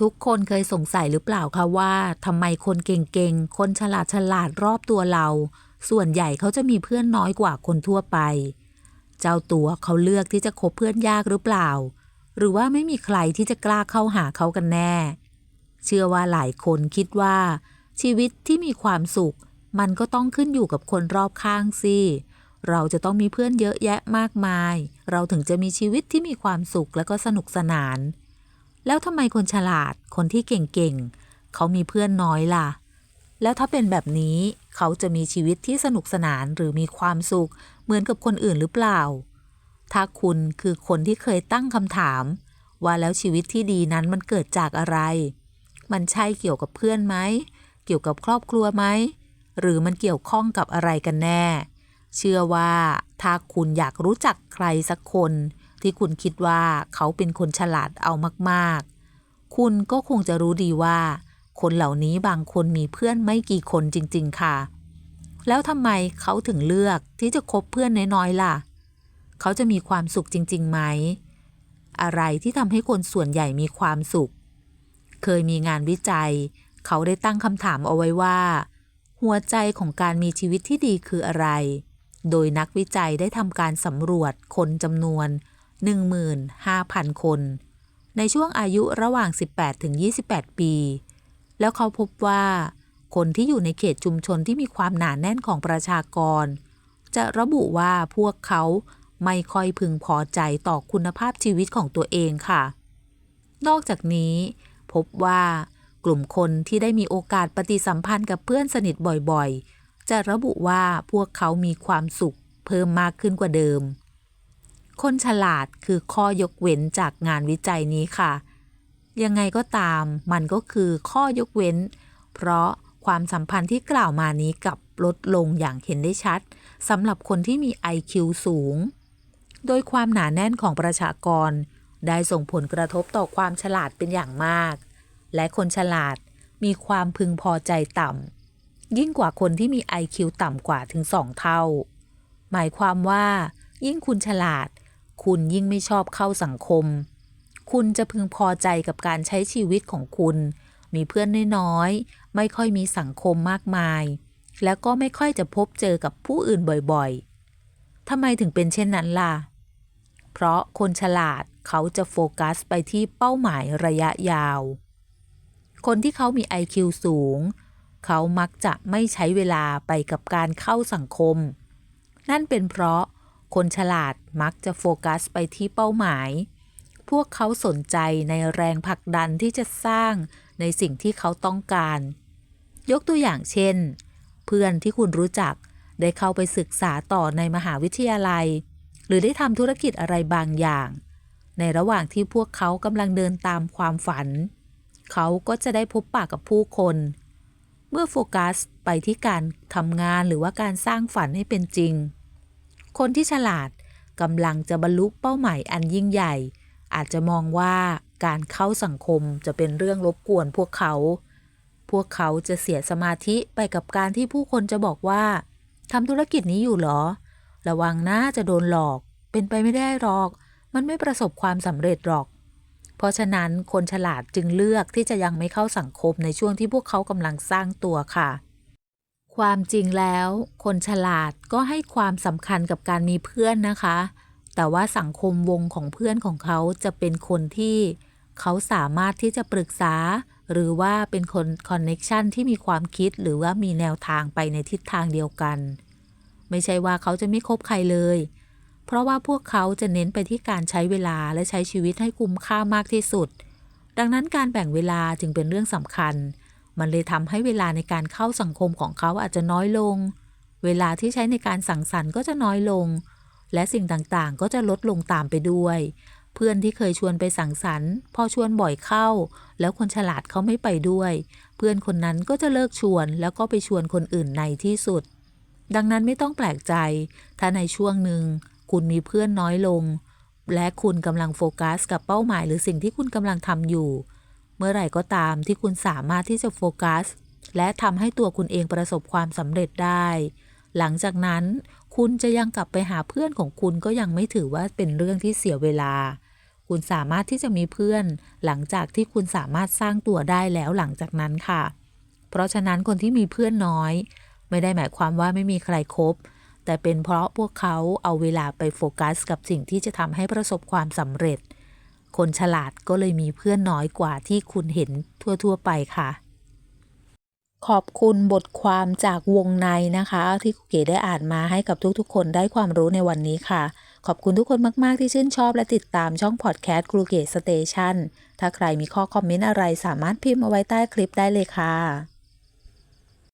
ทุกคนเคยสงสัยหรือเปล่าคะว่าทำไมคนเก่งๆ คนฉลาดฉลาดๆรอบตัวเรา ส่วนใหญ่เขาจะมีเพื่อนน้อยกว่าคนทั่วไป เจ้าตัวเขาเลือกที่จะคบเพื่อนยากหรือเปล่า หรือว่าไม่มีใครที่จะกล้าเข้าหาเขากันแน่ เชื่อว่าหลายคนคิดว่า ชีวิตที่มีความสุข มันก็ต้องขึ้นอยู่กับคนรอบข้างสิเราจะต้องมีเพื่อนเยอะแยะมากมาย เราถึงจะมีชีวิตที่มีความสุขและก็สนุกสนาน แล้วทำไมคนฉลาดคนที่เก่งๆเขามีเพื่อนน้อยล่ะ แล้วถ้าเป็นแบบนี้เขาจะมีชีวิตที่สนุกสนานหรือมีความสุข เหมือนกับคนอื่นหรือเปล่า ถ้าคุณคือคนที่เคยตั้งคำถาม ว่าแล้วชีวิตที่ดีนั้นมันเกิดจากอะไร มันใช่เกี่ยวกับเพื่อนไหม เกี่ยวกับครอบครัวไหม หรือมันเกี่ยวข้องกับอะไรกันแน่ เชื่อว่าถ้าคุณอยากรู้จักใครสักคน ที่คุณคิดว่าเขาเป็นคนฉลาดเอามากๆ คุณก็คงจะรู้ดีว่า คนเหล่านี้บางคนมีเพื่อนไม่กี่คนจริง ๆ ค่ะ แล้วทำไมเขาถึงเลือกที่จะคบเพื่อนน้อยๆล่ะ เขาจะมีความสุขจริงๆไหม อะไรที่ทำให้คนส่วนใหญ่มีความสุข เคยมีงานวิจัย เขาได้ตั้งคำถามเอาไว้ว่า หัวใจของการมีชีวิตที่ดีคืออะไรโดยนักวิจัยได้ทำการสำรวจคนจำนวน 15,000 คน ในช่วงอายุระหว่าง 18ถึง28 ปี แล้วเขาพบว่า คนที่อยู่ในเขตชุมชนที่มีความหนาแน่นของประชากร จะระบุว่าพวกเขาไม่ค่อยพึงพอใจต่อคุณภาพชีวิตของตัวเองค่ะ นอกจากนี้ พบว่ากลุ่มคนที่ได้มีโอกาสปฏิสัมพันธ์กับเพื่อนสนิทบ่อยๆ จะระบุว่าพวกเขามีความสุขเพิ่มมากขึ้นกว่าเดิม คนฉลาดคือข้อยกเว้นจากงานวิจัยนี้ค่ะ ยังไงก็ตามมันก็คือข้อยกเว้น เพราะความสัมพันธ์ที่กล่าวมานี้กับลดลงอย่างเห็นได้ชัดสำหรับคนที่มี IQ สูง โดยความหนาแน่นของประชากร ได้ส่งผลกระทบต่อความฉลาดเป็นอย่างมาก และคนฉลาดมีความพึงพอใจต่ำยิ่งกว่าคนที่มี IQ ต่ำกว่าถึงสองเท่า หมายความว่า ยิ่งคุณฉลาด คุณยิ่งไม่ชอบเข้าสังคม คุณจะพึงพอใจกับการใช้ชีวิตของคุณ มีเพื่อนน้อยๆ ไม่ค่อยมีสังคมมากมาย แล้วก็ไม่ค่อยจะพบเจอกับผู้อื่นบ่อยๆทำไมถึงเป็นเช่นนั้นล่ะ เพราะคนฉลาดเขาจะโฟกัสไปที่เป้าหมายระยะยาว คนที่เขามี IQ สูง เขามักจะไม่ใช้เวลาไปกับการเข้าสังคม นั่นเป็นเพราะคนฉลาด มักจะโฟกัสไปที่เป้าหมาย พวกเขาสนใจในแรงผลักดันที่จะสร้างในสิ่งที่เขาต้องการ ยกตัวอย่างเช่น เพื่อนที่คุณรู้จักได้เข้าไปศึกษาต่อในมหาวิทยาลัย หรือได้ทำธุรกิจอะไรบางอย่าง ในระหว่างที่พวกเขากำลังเดินตามความฝัน เขาก็จะได้พบปะกับผู้คน เมื่อโฟกัสไปที่การทำงานหรือว่าการสร้างฝันให้เป็นจริง คนที่ฉลาด กำลังจะบรรลุเป้าหมายอันยิ่งใหญ่ อาจจะมองว่าการเข้าสังคมจะเป็นเรื่องรบกวนพวกเขา พวกเขาจะเสียสมาธิไปกับการที่ผู้คนจะบอกว่าทำธุรกิจนี้อยู่หรอ ระวังนะจะโดนหลอก เป็นไปไม่ได้หรอก มันไม่ประสบความสำเร็จหรอก เพราะฉะนั้นคนฉลาดจึงเลือกที่จะยังไม่เข้าสังคมในช่วงที่พวกเขากำลังสร้างตัวค่ะ ความจริงแล้ว คนฉลาดก็ให้ความสำคัญกับการมีเพื่อนนะคะ แต่ว่าสังคมวงของเพื่อนของเขาจะเป็นคนที่เขาสามารถที่จะปรึกษา หรือว่าเป็นคนคอนเน็ชันที่มีความคิดหรือว่ามีแนวทางไปในทิศทางเดียวกัน ไม่ใช่ว่าเขาจะไม่คบใครเลย เพราะว่าพวกเขาจะเน้นไปที่การใช้เวลาและใช้ชีวิตให้คุ้มค่ามากที่สุด ดังนั้นการแบ่งเวลาจึงเป็นเรื่องสำคัญ มันเลยทำให้เวลาในการเข้าสังคมของเขาอาจจะน้อยลง เวลาที่ใช้ในการสังสรรค์ก็จะน้อยลง และสิ่งต่างๆ ก็จะลดลงตามไปด้วย เพื่อนที่เคยชวนไปสังสรรค์ พอชวนบ่อยเข้า แล้วคนฉลาดเขาไม่ไปด้วย เพื่อนคนนั้นก็จะเลิกชวนแล้วก็ไปชวนคนอื่นในที่สุด ดังนั้นไม่ต้องแปลกใจ ถ้าในช่วงหนึ่งคุณมีเพื่อนน้อยลง และคุณกำลังโฟกัสกับเป้าหมายหรือสิ่งที่คุณกำลังทำอยู่ เมื่อไหร่ก็ตามที่คุณสามารถที่จะโฟกัส และทำให้ตัวคุณเองประสบความสำเร็จได้ หลังจากนั้นคุณจะยังกลับไปหาเพื่อนของคุณก็ยังไม่ถือว่าเป็นเรื่องที่เสียเวลา คุณสามารถที่จะมีเพื่อน หลังจากที่คุณสามารถสร้างตัวได้แล้วหลังจากนั้นค่ะ เพราะฉะนั้นคนที่มีเพื่อนน้อย ไม่ได้หมายความว่าไม่มีใครคบแต่เป็นเพราะพวกเขาเอาเวลาไปโฟกัสกับสิ่งที่จะทำให้ประสบความสำเร็จ คนฉลาดก็เลยมีเพื่อนน้อยกว่าที่คุณเห็นทั่ว ๆ ไปค่ะ ขอบคุณบทความจากวงในนะคะ ที่ครูเก๋ได้อ่านมาให้กับทุกๆ คนได้ความรู้ในวันนี้ค่ะ ขอบคุณทุกคนมากๆที่ชื่นชอบและติดตามช่องพอดแคสต์ครูเก๋สเตชันถ้าใครมีข้อคอมเมนต์อะไรสามารถพิมพ์เอาไว้ใต้คลิปได้เลยค่ะ